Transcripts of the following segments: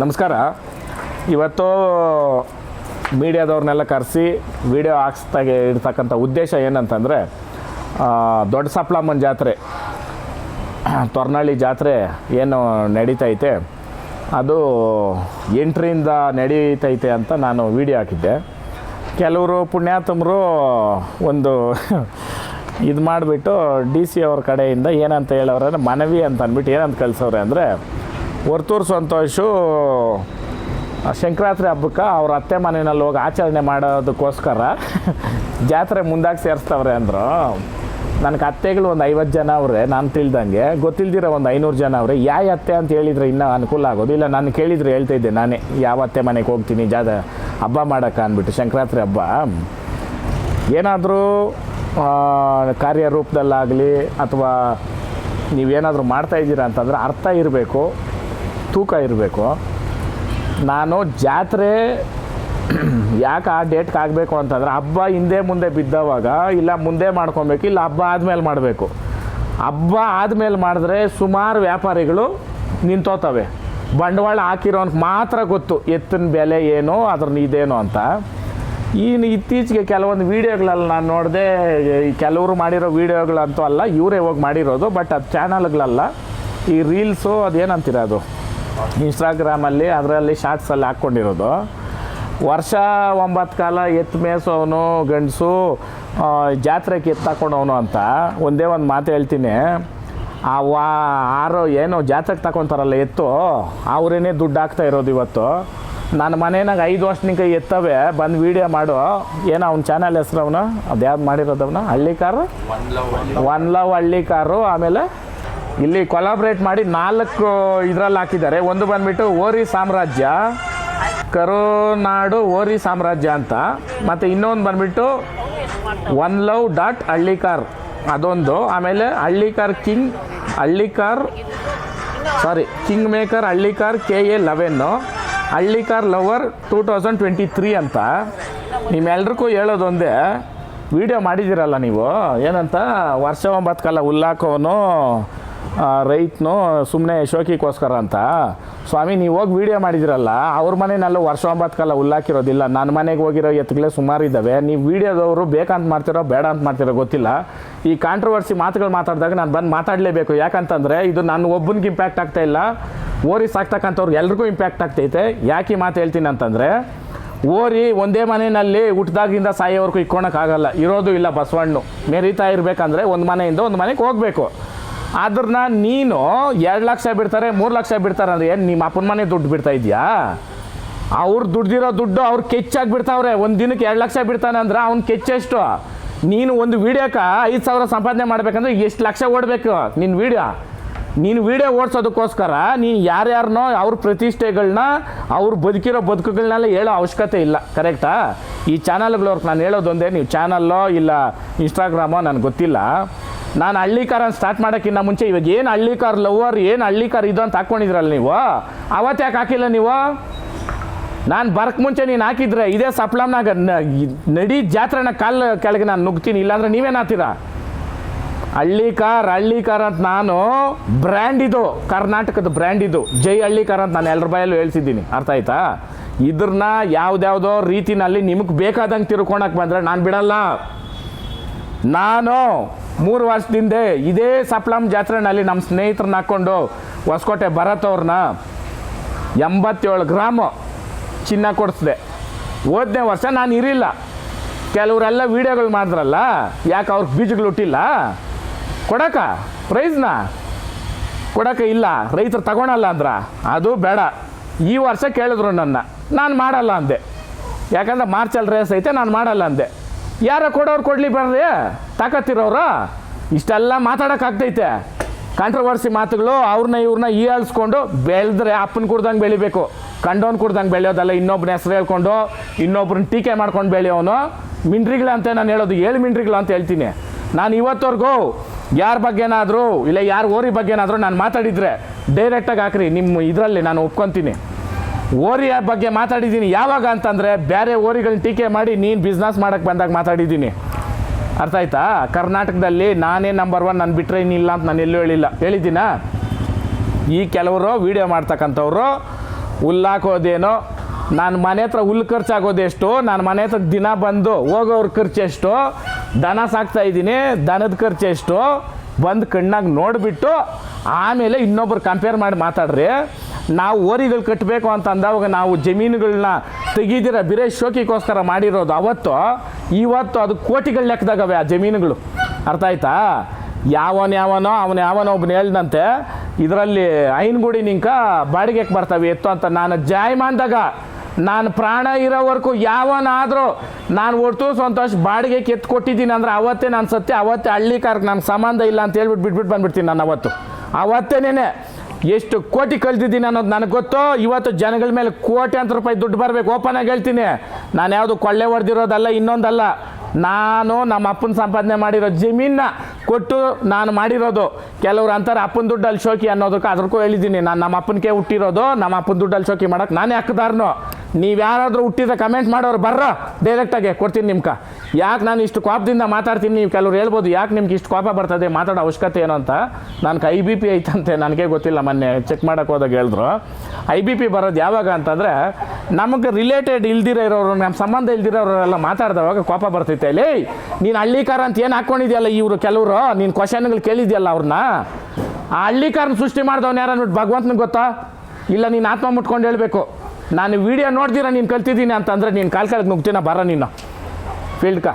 ನಮಸ್ಕಾರ. ಇವತ್ತು ಮೀಡಿಯಾದವ್ರನ್ನೆಲ್ಲ ಕರೆಸಿ ವಿಡಿಯೋ ಹಾಕ್ಸ್ದಾಗೆ ಇರ್ತಕ್ಕಂಥ ಉದ್ದೇಶ ಏನಂತಂದರೆ ದೊಡ್ಡ ಸಪ್ಲಮ್ಮನ ಜಾತ್ರೆ ತೊರ್ನಳ್ಳಿ ಜಾತ್ರೆ ಏನು ನಡೀತೈತೆ, ಅದು ಎಂಟರಿಂದ ನಡೀತೈತೆ ಅಂತ ನಾನು ವಿಡಿಯೋ ಹಾಕಿದ್ದೆ. ಕೆಲವರು ಪುಣ್ಯಾತಮರು ಒಂದು ಇದು ಮಾಡಿಬಿಟ್ಟು ಡಿ ಸಿ ಅವ್ರ ಕಡೆಯಿಂದ ಏನಂತ ಹೇಳೋರೆ ಮನವಿ ಅಂತ ಅಂದ್ಬಿಟ್ಟು ಏನಂತ ಕಳಿಸೋರೆ ಅಂದರೆ ವರ್ತೂರು ಸಂತೋಷು ಶಂಕರಾತ್ರಿ ಹಬ್ಬಕ್ಕೆ ಅವ್ರ ಅತ್ತೆ ಮನೆಯಲ್ಲಿ ಹೋಗಿ ಆಚರಣೆ ಮಾಡೋದಕ್ಕೋಸ್ಕರ ಜಾತ್ರೆ ಮುಂದಾಗಿ ಸೇರಿಸ್ತವ್ರೆ ಅಂದರು. ನನಗೆ ಅತ್ತೆಗಳು ಒಂದು ಐವತ್ತು ಜನ ಅವ್ರೆ, ನಾನು ತಿಳಿದಂಗೆ. ಗೊತ್ತಿಲ್ದಿರೋ ಒಂದು ಐನೂರು ಜನ ಅವ್ರೆ. ಯಾವ ಅತ್ತೆ ಅಂತ ಹೇಳಿದರೆ ಇನ್ನೂ ಅನುಕೂಲ ಆಗೋದು. ಇಲ್ಲ, ನಾನು ಕೇಳಿದರೆ ಹೇಳ್ತಾ ಇದ್ದೆ ನಾನೇ. ಯಾವ ಅತ್ತೆ ಮನೆಗೆ ಹೋಗ್ತೀನಿ, ಜಾದ ಹಬ್ಬ ಮಾಡೋಕ್ಕೆ ಅಂದ್ಬಿಟ್ಟು ಸಂಕ್ರಾಂತಿ ಹಬ್ಬ. ಏನಾದರೂ ಕಾರ್ಯರೂಪದಲ್ಲಾಗಲಿ ಅಥವಾ ನೀವೇನಾದರೂ ಮಾಡ್ತಾ ಇದ್ದೀರಾ ಅಂತಂದರೆ ಅರ್ಥ ಇರಬೇಕು. ತೂಕ ಇರಬೇಕು. ನಾನು ಜಾತ್ರೆ ಯಾಕೆ ಆ ಡೇಟ್ಗೆ ಆಗಬೇಕು ಅಂತಂದ್ರೆ ಹಬ್ಬ ಹಿಂದೆ ಮುಂದೆ ಬಿದ್ದವಾಗ ಇಲ್ಲ ಮುಂದೆ ಮಾಡ್ಕೊಬೇಕು, ಇಲ್ಲ ಹಬ್ಬ ಆದಮೇಲೆ ಮಾಡಬೇಕು. ಹಬ್ಬ ಆದಮೇಲೆ ಮಾಡಿದ್ರೆ ಸುಮಾರು ವ್ಯಾಪಾರಿಗಳು ನಿಂತೋತವೆ. ಬಂಡವಾಳ ಹಾಕಿರೋನ್ಗೆ ಮಾತ್ರ ಗೊತ್ತು ಎತ್ತಿನ ಬೆಲೆ ಏನು ಅದ್ರ ಇದೇನು ಅಂತ. ಇನ್ನು ಇತ್ತೀಚೆಗೆ ಕೆಲವೊಂದು ವೀಡಿಯೋಗಳಲ್ಲಿ ನಾನು ನೋಡಿದೆ, ಕೆಲವರು ಮಾಡಿರೋ ವೀಡಿಯೋಗಳಂತೂ ಅಲ್ಲ, ಇವರೇ ಹೋಗಿ ಮಾಡಿರೋದು, ಬಟ್ ಅದು ಚಾನಲ್ಗಳಲ್ಲ ಈ ರೀಲ್ಸು ಅದೇನಂತೀರ ಅದು? ಇನ್ಸ್ಟಾಗ್ರಾಮಲ್ಲಿ ಅದರಲ್ಲಿ ಶಾರ್ಟ್ಸಲ್ಲಿ ಹಾಕ್ಕೊಂಡಿರೋದು. ವರ್ಷ ಒಂಬತ್ತು ಕಾಲ ಎತ್ತು ಮೇಸೋನು ಗಂಡಸು ಜಾತ್ರೆಗೆ ಎತ್ತಾಕೊಂಡವನು ಅಂತ ಒಂದೇ ಒಂದು ಮಾತು ಹೇಳ್ತೀನಿ. ಆ ವಾ ಆರು ಏನೋ ಜಾತ್ರೆಗೆ ತಗೊತಾರಲ್ಲ ಎತ್ತು ಅವರೇನೇ ದುಡ್ಡು ಹಾಕ್ತಾ ಇರೋದು ಇವತ್ತು. ನನ್ನ ಮನೆಯಾಗ ಐದು ವರ್ಷನಿಂದ ಎತ್ತವೆ ಬಂದು ವೀಡಿಯೋ ಮಾಡು. ಏನೋ ಅವ್ನ ಚಾನಲ್ ಹೆಸ್ರು ಅವನು? ಅದು ಯಾವ್ದು ಮಾಡಿರೋದವನ Hallikar one love Hallikar ಆಮೇಲೆ ಇಲ್ಲಿ ಕೊಲಾಬ್ರೇಟ್ ಮಾಡಿ ನಾಲ್ಕು ಇದರಲ್ಲಿ ಹಾಕಿದ್ದಾರೆ. ಒಂದು ಬಂದ್ಬಿಟ್ಟು ಓರಿ ಸಾಮ್ರಾಜ್ಯ, ಕರುನಾಡು ಓರಿ ಸಾಮ್ರಾಜ್ಯ ಅಂತ. ಮತ್ತು ಇನ್ನೊಂದು ಬಂದ್ಬಿಟ್ಟು ಒನ್ ಲವ್ ಡಾಟ್ ಹಳ್ಳಿಕಾರ್ ಅದೊಂದು. ಆಮೇಲೆ Hallikar king, Hallikar sorry king maker Hallikar K A eleven. Hallikar lover two thousand twenty three ಅಂತ. ನಿಮ್ಮೆಲ್ರಿಗೂ ಹೇಳೋದೊಂದೇ, ವಿಡಿಯೋ ಮಾಡಿದ್ದೀರಲ್ಲ ನೀವು? ಏನಂತ? ವರ್ಷ ಒಂಬತ್ತು ಕಾಲ ಹುಲ್ಲಾಕೋನು ರೈತನು ಸುಮ್ಮನೆ ಶೋಕಿಗೋಸ್ಕರ ಅಂತ. ಸ್ವಾಮಿ, ನೀವು ಹೋಗಿ ವಿಡಿಯೋ ಮಾಡಿದಿರಲ್ಲ, ಅವ್ರ ಮನೆಯಲ್ಲೂ ವರ್ಷ ಒಂಬತ್ತು ಕಾಲ ಉಲ್ಲಾಕಿರೋದಿಲ್ಲ. ನನ್ನ ಮನೆಗೆ ಹೋಗಿರೋ ಎತ್ತುಗಳೇ ಸುಮಾರು ಇದ್ದಾವೆ ನೀವು ವೀಡಿಯೋದವರು ಬೇಕಂತ ಮಾಡ್ತಿರೋ, ಬೇಡ ಅಂತ ಮಾಡ್ತಿರೋ ಗೊತ್ತಿಲ್ಲ. ಈ ಕಾಂಟ್ರವರ್ಸಿ ಮಾತುಗಳು ಮಾತಾಡಿದಾಗ ನಾನು ಬಂದು ಮಾತಾಡಲೇಬೇಕು. ಯಾಕಂತಂದರೆ ಇದು ನನ್ನ ಒಬ್ಬನಿಗೆ ಇಂಪ್ಯಾಕ್ಟ್ ಆಗ್ತಾ ಇಲ್ಲ. ಓರಿ ಸಾಕ್ತಕ್ಕಂಥವ್ರಿಗೆ ಎಲ್ರಿಗೂ ಇಂಪ್ಯಾಕ್ಟ್ ಆಗ್ತೈತೆ. ಯಾಕೆ ಮಾತು ಹೇಳ್ತೀನಿ ಅಂತಂದರೆ, ಓರಿ ಒಂದೇ ಮನೆಯಲ್ಲಿ ಹುಟ್ಟಿದಾಗಿಂದ ಸಾಯೋವರೆಗೂ ಇಕ್ಕೊಳಕ್ಕಾಗಲ್ಲ ಇರೋದು ಇಲ್ಲ ಬಸವಣ್ಣು. ಮೆರಿತಾ ಇರಬೇಕಂದ್ರೆ ಒಂದು ಮನೆಯಿಂದ ಒಂದು ಮನೆಗೆ ಹೋಗಬೇಕು. ಅದ್ರನ್ನ ನೀನು ಎರಡು ಲಕ್ಷ ಬಿಡ್ತಾರೆ, ಮೂರು ಲಕ್ಷ ಬಿಡ್ತಾರೆ ಅಂದ್ರೆ ಏನು ನಿಮ್ಮ ಅಪ್ಪನ ಮನೆ ದುಡ್ಡು ಬಿಡ್ತಾ ಇದೆಯಾ? ಅವ್ರು ದುಡ್ದಿರೋ ದುಡ್ಡು ಅವ್ರು ಕೆಚ್ಚಾಗಿ ಬಿಡ್ತಾವ್ರೆ. ಒಂದು ದಿನಕ್ಕೆ ಎರಡು ಲಕ್ಷ ಬಿಡ್ತಾನೆ ಅಂದ್ರೆ ಅವ್ನು ಕೆಚ್ಚೆಷ್ಟು ನೀನು ಒಂದು ವೀಡಿಯೋಕ್ಕೆ ಐದು ಸಾವಿರ ಸಂಪಾದನೆ ಮಾಡಬೇಕಂದ್ರೆ ಎಷ್ಟು ಲಕ್ಷ ಓಡಬೇಕು ನಿನ್ನ ವೀಡಿಯೋ? ನೀನು ವೀಡಿಯೋ ಓಡಿಸೋದಕ್ಕೋಸ್ಕರ ನೀನು ಯಾರ್ಯಾರನೋ ಅವ್ರ ಪ್ರತಿಷ್ಠೆಗಳನ್ನ ಅವ್ರು ಬದುಕಿರೋ ಬದುಕುಗಳನ್ನೆಲ್ಲ ಹೇಳೋ ಅವಶ್ಯಕತೆ ಇಲ್ಲ. ಕರೆಕ್ಟಾ ಈ ಚಾನಲ್ಗಳವ್ರಿಗೆ ನಾನು ಹೇಳೋದೊಂದೇ, ನೀವು ಚಾನಲ್ಲೋ ಇಲ್ಲ ಇನ್ಸ್ಟಾಗ್ರಾಮೋ ನನಗೆ ಗೊತ್ತಿಲ್ಲ. ನಾನು ಹಳ್ಳಿ ಅಂತ ಸ್ಟಾರ್ಟ್ ಮಾಡೋಕ್ಕಿಂತ ಮುಂಚೆ ಇವಾಗ ಏನು ಹಳ್ಳಿ ಕಾರ್ ಲವರ್ ಏನು ಹಳ್ಳಿ ಕಾರ್ ಇದು ಅಂತ ಹಾಕ್ಕೊಂಡಿದ್ರಲ್ಲ ನೀವು? ಅವತ್ತು ಯಾಕೆ ಹಾಕಿಲ್ಲ ನೀವು? ನಾನು ಬರಕ್ಕೆ ಮುಂಚೆ ನೀನು ಹಾಕಿದ್ರೆ ಇದೇ ಸಪ್ಲಮ್ನಾಗ ನಡಿ ಜಾತ್ರೆನ ಕಾಲ್ ಕೆಳಗೆ ನಾನು ನುಗ್ತೀನಿ, ಇಲ್ಲಾಂದ್ರೆ ನೀವೇನು ಹಾಕ್ತೀರಾ? ಹಳ್ಳಿಕಾರ್ ಹಳ್ಳಿಕಾರ್ ಹಳ್ಳಿ ಕಾರ್ ಅಂತ ನಾನು ಬ್ರ್ಯಾಂಡ್ ಇದು, ಕರ್ನಾಟಕದ ಬ್ರ್ಯಾಂಡ್ ಇದು. ಜೈ ಹಳ್ಳಿಕಾರ್ ಅಂತ ನಾನು ಎಲ್ಲರ ಬಾಯಲ್ಲೂ ಹೇಳ್ತಿದ್ದೀನಿ ಅರ್ಥ ಆಯ್ತಾ? ಇದ್ರನ್ನ ಯಾವುದ್ಯಾವುದೋ ರೀತಿನಲ್ಲಿ ನಿಮಗೆ ಬೇಕಾದಂಗೆ ತಿರ್ಕೊಳಕ್ಕೆ ಬಂದರೆ ನಾನು ಬಿಡಲ್ಲ. ನಾನು ಮೂರು ವರ್ಷದಿಂದ ಇದೇ ಸಪ್ಲಮ್ ಜಾತ್ರೆನಲ್ಲಿ ನಮ್ಮ ಸ್ನೇಹಿತರನ್ನ ಹಾಕ್ಕೊಂಡು ಹೊಸಕೋಟೆ ಭರತ್ ಅವ್ರನ್ನ ಎಂಬತ್ತೇಳು ಗ್ರಾಮು ಚಿನ್ನ ಕೊಡಿಸ್ದೆ. ಹೋದನೇ ವರ್ಷ ನಾನು ಇರಿಲ್ಲ ಕೆಲವರೆಲ್ಲ ವೀಡಿಯೋಗಳು ಮಾಡಿದ್ರಲ್ಲ, ಯಾಕೆ ಅವ್ರಿಗೆ ಬೀಜಗಳು ಹುಟ್ಟಿಲ್ಲ? ಕೊಡಕ? ಪ್ರೈಸ್ನ? ಕೊಡಕ್ಕೆ ಇಲ್ಲ. ರೈತರು ತಗೊಳಲ್ಲ ಅಂದ್ರ? ಅದು ಬೇಡ. ಈ ವರ್ಷ ಕೇಳಿದ್ರು ನನ್ನ. ನಾನು ಮಾಡಲ್ಲ ಅಂದೆ. ಯಾಕಂದ್ರೆ ಮಾರ್ಚಲ್ಲಿ ರೇಸ್ ಐತೆ, ನಾನು ಮಾಡಲ್ಲ ಅಂದೆ. ಯಾರ ಕೊಡೋರು ಕೊಡ್ಲಿ ಬರ್ರಿ? ತಾಕತ್ತಿರೋರು? ಇಷ್ಟೆಲ್ಲ ಮಾತಾಡೋಕ್ಕಾಗ್ತೈತೆ. ಕಾಂಟ್ರವರ್ಸಿ ಮಾತುಗಳು ಅವ್ರನ್ನ ಇವ್ರನ್ನ ಈಳಿಸ್ಕೊಂಡು ಬೆಳೆದ್ರೆ ಅಪ್ಪನ ಕುಡ್ದಂಗೆ ಬೆಳಿಬೇಕು. ಕಂಡೋನ್ ಕುಡ್ದಂಗೆ ಬೆಳೆಯೋದಲ್ಲ ಇನ್ನೊಬ್ಬನ ಹೆಸರು ಹೇಳ್ಕೊಂಡು ಇನ್ನೊಬ್ರನ್ನ ಟೀಕೆ ಮಾಡ್ಕೊಂಡು ಬೆಳೆಯೋನು. ಮಿಂಡ್ರಿಗಳು ಅಂತ ನಾನು ಹೇಳೋದು, ಏಳು ಮಿಂಡ್ರಿಗಳು ಅಂತ ಹೇಳ್ತೀನಿ. ನಾನು ಇವತ್ತವರೆಗೂ ಯಾರ ಬಗ್ಗೆನಾದರೂ, ಇಲ್ಲ ಯಾರ ಓರಿ ಬಗ್ಗೆನಾದರೂ ನಾನು ಮಾತಾಡಿದರೆ ಡೈರೆಕ್ಟಾಗಿ ಹಾಕ್ರಿ, ನಿಮ್ಮ ಇದರಲ್ಲಿ ನಾನು ಒಪ್ಕೊತೀನಿ. ಓರಿಯ ಬಗ್ಗೆ ಮಾತಾಡಿದ್ದೀನಿ. ಯಾವಾಗ ಅಂತಂದರೆ ಬೇರೆ ಓರಿಗಳನ್ನ ಟೀಕೆ ಮಾಡಿ ನೀನು ಬಿಸ್ನೆಸ್ ಮಾಡೋಕ್ಕೆ ಬಂದಾಗ ಮಾತಾಡಿದ್ದೀನಿ. ಅರ್ಥ ಆಯ್ತಾ? ಕರ್ನಾಟಕದಲ್ಲಿ ನಾನೇ ನಂಬರ್ ಒನ್ ನಾನು ಬಿಟ್ಟರೆ ಇನ್ನಿಲ್ಲ ಅಂತ ನಾನು ಎಲ್ಲೂ ಹೇಳಿಲ್ಲ. ಹೇಳಿದ್ದೀನಾ? ಈ ಕೆಲವರು ವೀಡಿಯೋ ಮಾಡ್ತಕ್ಕಂಥವ್ರು ಹುಲ್ಲಾಕೋದೇನೋ ನಾನು ಮನೆ ಹತ್ರ ಹುಲ್ಲು ಖರ್ಚಾಗೋದೆಷ್ಟು ನಾನು ಮನೆ ಹತ್ರ ದಿನ ಬಂದು ಹೋಗೋವ್ರ ಖರ್ಚು ಎಷ್ಟು, ದನ ಸಾಕ್ತಾ ಇದ್ದೀನಿ, ದನದ ಖರ್ಚು ಎಷ್ಟು, ಬಂದು ಕಣ್ಣಾಗ ನೋಡಿಬಿಟ್ಟು ಆಮೇಲೆ ಇನ್ನೊಬ್ರು ಕಂಪೇರ್ ಮಾಡಿ ಮಾತಾಡ್ರಿ. ನಾವು ಓರಿಗಳು ಕಟ್ಟಬೇಕು ಅಂತ ಅಂದಾಗ ನಾವು ಜಮೀನುಗಳನ್ನ ತೆಗೀದಿರ ಬಿರೇಶ್ ಶೋಕಿಗೋಸ್ಕರ ಮಾಡಿರೋದು. ಅವತ್ತು, ಇವತ್ತು ಅದು ಕೋಟಿಗಳ ಲೆಕ್ಕದಾಗವೆ ಆ ಜಮೀನುಗಳು. ಅರ್ಥ ಆಯ್ತಾ? ಯಾವನ ಯಾವನೋ, ಅವನ ಯಾವನೋ ಒಬ್ಬನು ಹೇಳ್ದಂತೆ, ಇದರಲ್ಲಿ ಐನ್ಗುಡಿ ನಿಂಕ ಬಾಡಿಗೆಗೆ ಬರ್ತಾವೆ, ಎತ್ತು ಅಂತ. ನಾನು ಜಾಯಮಾನ್ದಾಗ, ನಾನು ಪ್ರಾಣ ಇರೋವರೆಗೂ ಯಾವನಾದರೂ ನಾನು ಒಟ್ಟು ಸಂತೋಷ ಬಾಡಿಗೆ ಎತ್ತು ಕೊಟ್ಟಿದ್ದೀನಿ ಅಂದ್ರೆ ಅವತ್ತೇ ನಾನು ಸತ್ಯ, ಅವತ್ತೇ ಹಳ್ಳಿ ಕಾರ್ಗೆ ನನಗೆ ಸಂಬಂಧ ಇಲ್ಲ ಅಂತ ಹೇಳ್ಬಿಟ್ಟು ಬಿಟ್ಬಿಟ್ಟು ಬಂದ್ಬಿಡ್ತೀನಿ ನಾನು ಅವತ್ತು. ಅವತ್ತೇನೇನೆ? ಎಷ್ಟು ಕೋಟಿ ಕಳ್ದಿದ್ದೀನಿ ಅನ್ನೋದು ನನಗೆ ಗೊತ್ತು? ಇವತ್ತು ಜನಗಳ ಮೇಲೆ ಕೋಟ್ಯಾಂತರ ರೂಪಾಯಿ ದುಡ್ಡು ಬರಬೇಕು. ಓಪನ್ ಆಗಿ ಹೇಳ್ತೀನಿ. ನಾನು ಯಾವುದು ಕೊಳ್ಳೆ ಹೊಡೆದಿರೋದಲ್ಲ, ಇನ್ನೊಂದಲ್ಲ. ನಾನು ನಮ್ಮ ಅಪ್ಪನ ಸಂಪಾದನೆ ಮಾಡಿರೋ ಜಮೀನ ಕೊಟ್ಟು ನಾನು ಮಾಡಿರೋದು. ಕೆಲವರು ಅಂತಾರೆ ಅಪ್ಪನ ದುಡ್ಡಲ್ಲಿ ಶೋಕಿ ಅನ್ನೋದಕ್ಕೆ ಅದಕ್ಕೂ ಹೇಳಿದ್ದೀನಿ. ನಾನು ನಮ್ಮ ಅಪ್ಪನಿಗೆ ಹುಟ್ಟಿರೋದು, ನಮ್ಮ ಅಪ್ಪನ ದುಡ್ಡಲ್ಲಿ ಶೋಕಿ ಮಾಡೋಕ್ಕೆ ನಾನೇ ಹಾಕಿದಾರನು. ನೀವು ಯಾರಾದರೂ ಹುಟ್ಟಿದ ಕಮೆಂಟ್ ಮಾಡೋರು ಬರ್ರ ಡೈರೆಕ್ಟಾಗೆ ಕೊಡ್ತೀನಿ ನಿಮ್ಗೆ ಯಾಕೆ ನಾನು ಇಷ್ಟು ಕೋಪದಿಂದ ಮಾತಾಡ್ತೀನಿ, ನೀವು ಕೆಲವ್ರು ಹೇಳ್ಬೋದು, ಯಾಕೆ ನಿಮ್ಗೆ ಇಷ್ಟು ಕೋಪ ಬರ್ತದೆ, ಮಾತಾಡೋ ಅವಶ್ಯಕತೆ ಏನು ಅಂತ. ನನಗೆ ಐ ಬಿ ಪಿ ಐತಂತೆ, ನನಗೆ ಗೊತ್ತಿಲ್ಲ, ಮೊನ್ನೆ ಚೆಕ್ ಮಾಡೋಕೆ ಹೋದಾಗ ಹೇಳಿದ್ರು. ಐ ಬಿ ಪಿ ಬರೋದು ಯಾವಾಗ ಅಂತಂದರೆ, ನಮಗೆ ರಿಲೇಟೆಡ್ ಇಲ್ದಿರೋ ಇರೋರು ನಮ್ಮ ಸಂಬಂಧ ಇಲ್ದಿರೋರೆಲ್ಲ ಮಾತಾಡಿದವಾಗ ಕೋಪ ಬರ್ತೈತೆ. ಲೇ, ನೀನು ಹಳ್ಳಿಕಾರ ಅಂತ ಏನು ಹಾಕ್ಕೊಂಡಿದ್ಯಲ್ಲ ಇವರು ಕೆಲವರು? ನೀನು ಕ್ವಶನ್ಗಳು ಕೇಳಿದ್ಯಲ್ಲ ಅವ್ರನ್ನ ಆ ಹಳ್ಳಿಕಾರನ ಸೃಷ್ಟಿ ಮಾಡಿದವನು ಯಾರು ಭಗವಂತನಿಗೆ ಗೊತ್ತಾ? ಇಲ್ಲ ನೀನು ಆತ್ಮ ಮುಟ್ಕೊಂಡು ಹೇಳಬೇಕು. ನಾನು ವಿಡಿಯೋ ನೋಡ್ತೀರಾ, ನೀನು ಕಲ್ತಿದ್ದೀನಿ ಅಂತಂದರೆ ನೀನು ಕಾಲು ಕಾಲಕ್ಕೆ ನುಗ್ತೀನ ಬರ ನೀನು. ಫೀಲ್ಡ್ಕ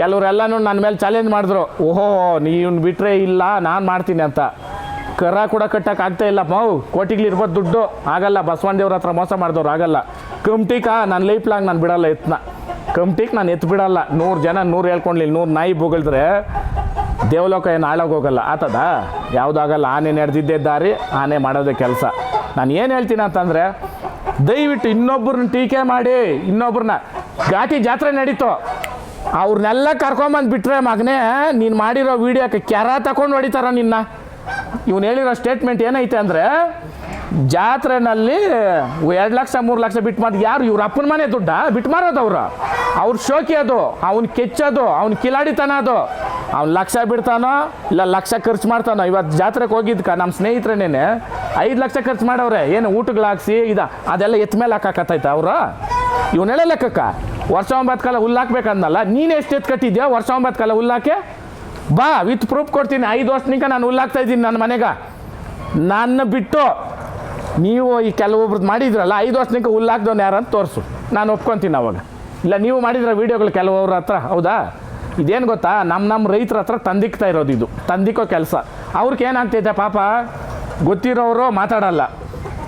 ಕೆಲವರೆಲ್ಲನೂ ನನ್ನ ಮೇಲೆ ಚಾಲೆಂಜ್ ಮಾಡಿದ್ರು. ಓಹೋ, ನೀನು ಬಿಟ್ಟರೆ ಇಲ್ಲ, ನಾನು ಮಾಡ್ತೀನಿ ಅಂತ. ಕರ ಕೂಡ ಕಟ್ಟಕ್ಕೆ ಆಗ್ತಾ ಇಲ್ಲ. ಮಾವು ಕೋಟಿಗ್ಲಿ ಇರ್ಬೋದು ದುಡ್ಡು. ಆಗಲ್ಲ, ಬಸವಣ್ಣ ದೇವ್ರ ಹತ್ರ ಮೋಸ ಮಾಡಿದವ್ರು ಆಗಲ್ಲ. ಕಂಪ್ಟಿಕ ನನ್ನ ಲೈಫ್ ಲಾಂಗ್ ನಾನು ಬಿಡಲ್ಲ ಎತ್ತನ ಕಮ್ಟಿಕ್ ನಾನು ಎತ್ತು ಬಿಡಲ್ಲ. ನೂರು ಜನ ನೂರು ಹೇಳ್ಕೊಂಡ್ಲಿ, ನೂರು ನಾಯಿ ಬೊಗಳಿದ್ರೆ ದೇವಲೋಕ ಏನು ಹಾಳಾಗೋಗಲ್ಲ ಆತದ? ಯಾವುದಾಗಲ್ಲ ಆನೆ ನಡೆದಿದ್ದೇ ದಾರಿ, ಆನೆ ಮಾಡೋದೇ ಕೆಲಸ. ನಾನು ಏನು ಹೇಳ್ತೀನಿ ಅಂತಂದರೆ ದಯವಿಟ್ಟು ಇನ್ನೊಬ್ಬರನ್ನ ಟೀಕೆ ಮಾಡಿ ಇನ್ನೊಬ್ಬರನ್ನ ಘಾಟಿ ಜಾತ್ರೆ ನಡೀತು. ಅವ್ರನ್ನೆಲ್ಲ ಕರ್ಕೊಂಬಂದು ಬಿಟ್ರೆ ಮಗನೇ, ನೀನು ಮಾಡಿರೋ ವೀಡಿಯೋಕ್ಕೆ ಕೆರ ತಕೊಂಡು ಹೊಡಿತಾರ ನಿನ್ನ. ಇವನು ಹೇಳಿರೋ ಸ್ಟೇಟ್ಮೆಂಟ್ ಏನೈತೆ ಅಂದರೆ, ಜಾತ್ರೆನಲ್ಲಿ ಎರಡು ಲಕ್ಷ, ಮೂರು ಲಕ್ಷ ಬಿಟ್ಟು ಮಾಡಿ ಯಾರು ಇವ್ರ ಅಪ್ಪನ ಮನೆ ದುಡ್ಡ? ಬಿಟ್ಟು ಮಾರೋದು ಅವರು. ಅವ್ರು ಶೋಕಿ ಅದು, ಅವ್ನು ಕೆಚ್ಚೋದು, ಅವ್ನು ಕಿಲಾಡಿತನ ಅದು. ಅವ್ನು ಲಕ್ಷ ಬಿಡ್ತಾನೋ, ಇಲ್ಲ ಲಕ್ಷ ಖರ್ಚು ಮಾಡ್ತಾನೋ ಇವತ್ತು ಜಾತ್ರೆಗೆ ಹೋಗಿದ್ಕ ನಮ್ಮ ಸ್ನೇಹಿತರನೇನೆ ಐದು ಲಕ್ಷ ಖರ್ಚು ಮಾಡವ್ರೆ, ಏನು ಊಟಗಳಾಕ್ಸಿ ಇದ, ಅದೆಲ್ಲ ಎತ್ತ ಮೇಲೆ ಹಾಕಾಕತ್ತೈತ ಅವರು? ಇವನ್ನೆಲ್ಲ ಲೆಕ್ಕಕ್ಕ, ವರ್ಷ ಒಂಬತ್ತು ಕಾಲ ಹುಲ್ಲಾಕ್ಬೇಕಂದಲ್ಲ ನೀನು ಎಷ್ಟು ಎತ್ತು ಕಟ್ಟಿದ್ಯಾ ವರ್ಷ ಒಂಬತ್ತು ಕಾಲ ಹುಲ್ಲಾಕೆ ಬಾ, ವಿತ್ ಪ್ರೂಫ್ ಕೊಡ್ತೀನಿ, ಐದು ವರ್ಷನಿಕ ನಾನು ಹುಲ್ಲಾಕ್ತಾ ಇದ್ದೀನಿ ನನ್ನ ಮನೆಗೆ. ನನ್ನ ಬಿಟ್ಟು ನೀವು ಈ ಕೆಲವೊಬ್ರದ್ದು ಮಾಡಿದ್ರಲ್ಲ, ಐದು ವರ್ಷನಿಕ ಯಾರು ಅಂತ ತೋರಿಸು, ನಾನು ಒಪ್ಕೊತೀನಿ ಅವಾಗ. ಇಲ್ಲ, ನೀವು ಮಾಡಿದ್ರ ವೀಡಿಯೋಗಳು ಕೆಲವೊಬ್ರ ಹತ್ರ, ಹೌದಾ? ಇದೇನು ಗೊತ್ತಾ? ನಮ್ಮ ನಮ್ಮ ರೈತರ ಹತ್ರ ತಂದಿಕ್ತಾ ಇರೋದು ಇದು. ತಂದಿಕ್ಕೋ ಕೆಲಸ. ಅವ್ರಿಗೆ ಏನಾಗ್ತೈತೆ ಪಾಪ? ಗೊತ್ತಿರೋರು ಮಾತಾಡಲ್ಲ.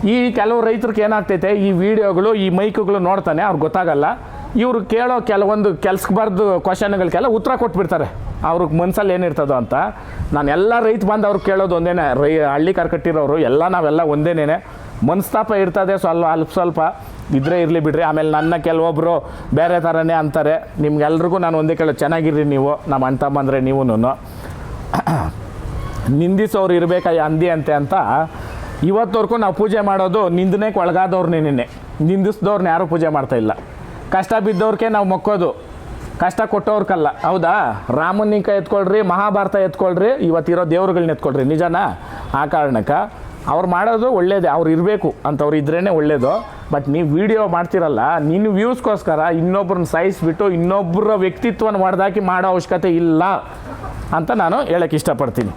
ಈ ಕೆಲವು ರೈತ್ರಿಗೆ ಏನಾಗ್ತೈತೆ? ಈ ವಿಡಿಯೋಗಳು, ಈ ಮೈಕ್ಗಳು ನೋಡ್ತಾನೆ, ಅವ್ರಿಗೆ ಗೊತ್ತಾಗಲ್ಲ. ಇವರು ಕೇಳೋ ಕೆಲವೊಂದು ಕೆಲ್ಸಕ್ಕೆ ಬರೆದು ಕ್ವಶನ್ಗಳಿಗೆಲ್ಲ ಉತ್ತರ ಕೊಟ್ಬಿಡ್ತಾರೆ. ಅವ್ರಿಗೆ ಮನ್ಸಲ್ಲಿ ಏನಿರ್ತದೋ ಅಂತ. ನಾನು ಎಲ್ಲ ರೈತ ಬಂದವ್ರು ಕೇಳೋದು ಒಂದೇನೆ. ರೈ ಹಳ್ಳಿ ಕರ್ಕಟ್ಟಿರೋರು, ಎಲ್ಲ ನಾವೆಲ್ಲ ಒಂದೇನೇನೆ. ಮನಸ್ತಾಪ ಇರ್ತದೆ ಸ್ವಲ್ಪ ಅಲ್ಪ ಸ್ವಲ್ಪ. ಇದ್ರೆ ಇರಲಿ ಬಿಡ್ರಿ. ಆಮೇಲೆ ನನ್ನ ಕೆಲವೊಬ್ಬರು ಬೇರೆ ಥರನೇ ಅಂತಾರೆ. ನಿಮ್ಗೆಲ್ರಿಗೂ ನಾನು ಒಂದೇ ಕೇಳೋ ಚೆನ್ನಾಗಿರ್ರಿ ನೀವು. ನಮ್ಮ ಅಣ್ಣ ತಮ್ಮಂದರೆ ನೀವು ನಿಂದಿಸೋರು ಇರಬೇಕಾಯ ಅಂದಿ ಅಂತೆ ಅಂತ. ಇವತ್ತವರೆಗೂ ನಾವು ಪೂಜೆ ಮಾಡೋದು ನಿಂದನೆಗೆ ಒಳಗಾದವ್ರನ್ನೇನೆ ನಿಂದಿಸ್ದವ್ರನ್ನ ಯಾರೂ ಪೂಜೆ ಮಾಡ್ತಾ ಇಲ್ಲ. ಕಷ್ಟ ಬಿದ್ದವ್ರಿಗೆ ನಾವು ಮೊಕ್ಕೋದು. ಕಷ್ಟ ಕೊಟ್ಟವ್ರಿಗಲ್ಲ ಹೌದಾ? ರಾಮನಿಂಕ ಎತ್ಕೊಳ್ರಿ, ಮಹಾಭಾರತ ಎತ್ಕೊಳ್ರಿ, ಇವತ್ತಿರೋ ದೇವ್ರುಗಳನ್ನ ಎತ್ಕೊಳ್ರಿ. ನಿಜನಾ? ಆ ಕಾರಣಕ್ಕೆ. ಅವ್ರು ಮಾಡೋದು ಒಳ್ಳೇದೇ, ಅವ್ರು ಇರಬೇಕು ಅಂಥವ್ರು ಇದ್ರೇ ಒಳ್ಳೇದು. ಬಟ್ ನೀವು ವಿಡಿಯೋ ಮಾಡ್ತಿರಲ್ಲ, ನಿನ್ನ ವ್ಯೂಸ್ಗೋಸ್ಕರ ಇನ್ನೊಬ್ಬರನ್ನ ಸಾಯಿಸ್ಬಿಟ್ಟು ಇನ್ನೊಬ್ಬರ ವ್ಯಕ್ತಿತ್ವನ ಹೊಡೆದಾಕಿ ಮಾಡೋ ಅವಶ್ಯಕತೆ ಇಲ್ಲ ಅಂತ ನಾನು ಹೇಳಕ್ಕೆ ಇಷ್ಟಪಡ್ತೀನಿ.